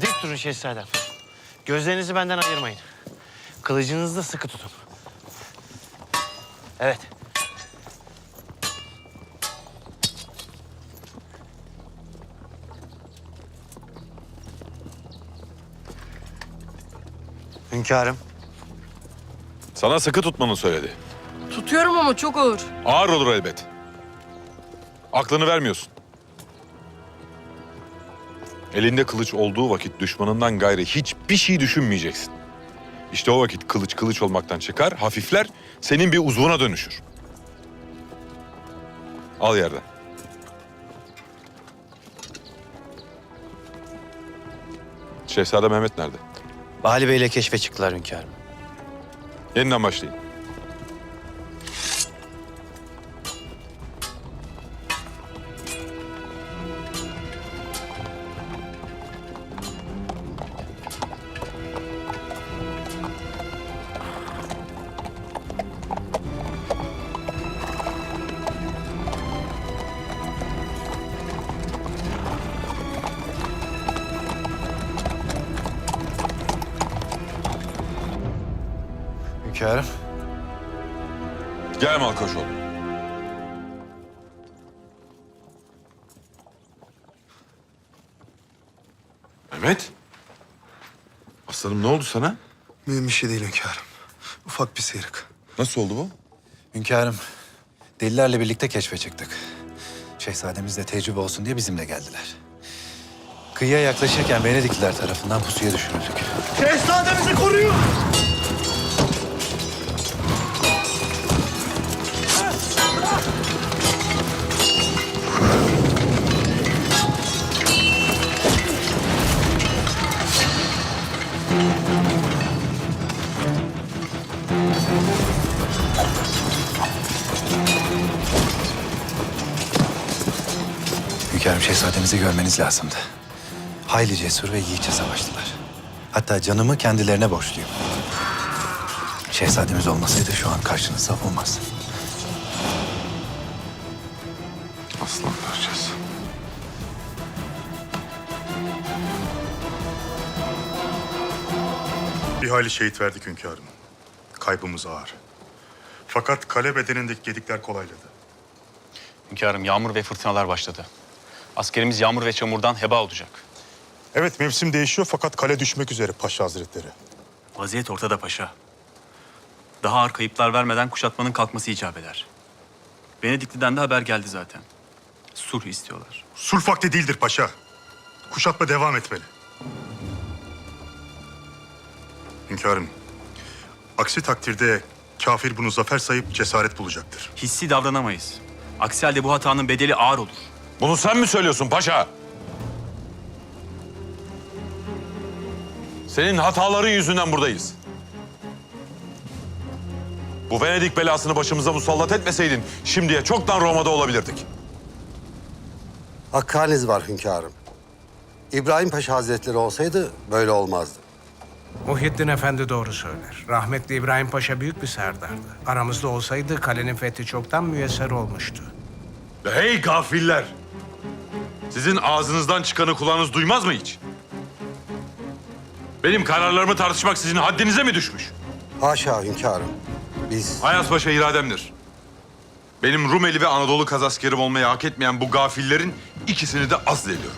Dik durun şehzadem. Gözlerinizi benden ayırmayın. Kılıcınızı da sıkı tutun. Evet. Hünkârım. Sana sıkı tutmanı söyledi. Tutuyorum ama çok ağır. Ağır olur elbet. Aklını vermiyorsun. Elinde kılıç olduğu vakit düşmanından gayrı hiçbir şey düşünmeyeceksin. İşte o vakit kılıç kılıç olmaktan çıkar, hafifler, senin bir uzvuna dönüşür. Al yerden. Şehzade Mehmet nerede? Vali Bey ile keşfe çıktılar hünkârım. Yeniden başlayın. Hünkârım. Gel Malkoçoğlu. Mehmet. Aslanım ne oldu sana? Mühim bir şey değil hünkârım. Ufak bir sıyrık. Nasıl oldu bu? Hünkârım, delilerle birlikte keşfe çıktık. Şehzademiz de tecrübe olsun diye bizimle geldiler. Kıyıya yaklaşırken Venedikliler tarafından pusuya düşürüldük. Şehzademizi koruyun! Hünkârım, şehzademizi görmeniz lazımdı. Hayli cesur ve yiğitçe savaştılar. Hatta canımı kendilerine borçluyum. Şehzademiz olmasaydı şu an karşınızda olmaz. Aslan parçası. Bir hayli şehit verdik hünkârım. Kaybımız ağır. Fakat kale bedenindeki gedikler kolayladı. Hünkârım yağmur ve fırtınalar başladı. Askerimiz yağmur ve çamurdan heba olacak. Evet mevsim değişiyor fakat kale düşmek üzere Paşa Hazretleri. Vaziyet ortada paşa. Daha ağır kayıplar vermeden kuşatmanın kalkması icap eder. Venedikli'den de haber geldi zaten. Sulh istiyorlar. Sulh vakti değildir paşa. Kuşatma devam etmeli. Hünkârım, aksi takdirde kafir bunu zafer sayıp cesaret bulacaktır. Hissi davranamayız. Aksi halde bu hatanın bedeli ağır olur. Bunu sen mi söylüyorsun paşa? Senin hataların yüzünden buradayız. Bu Venedik belasını başımıza musallat etmeseydin şimdiye çoktan Roma'da olabilirdik. Hakkaniz var hünkârım. İbrahim Paşa Hazretleri olsaydı böyle olmazdı. Muhyiddin Efendi doğru söyler. Rahmetli İbrahim Paşa büyük bir serdardı. Aramızda olsaydı kalenin fethi çoktan müyesser olmuştu. Hey gafiller! Sizin ağzınızdan çıkanı kulağınız duymaz mı hiç? Benim kararlarımı tartışmak sizin haddinize mi düşmüş? Haşa hünkârım. Biz Ayas Paşa irademdir. Benim Rumeli ve Anadolu kazaskerim olmayı hak etmeyen bu gafillerin ikisini de azlediyorum.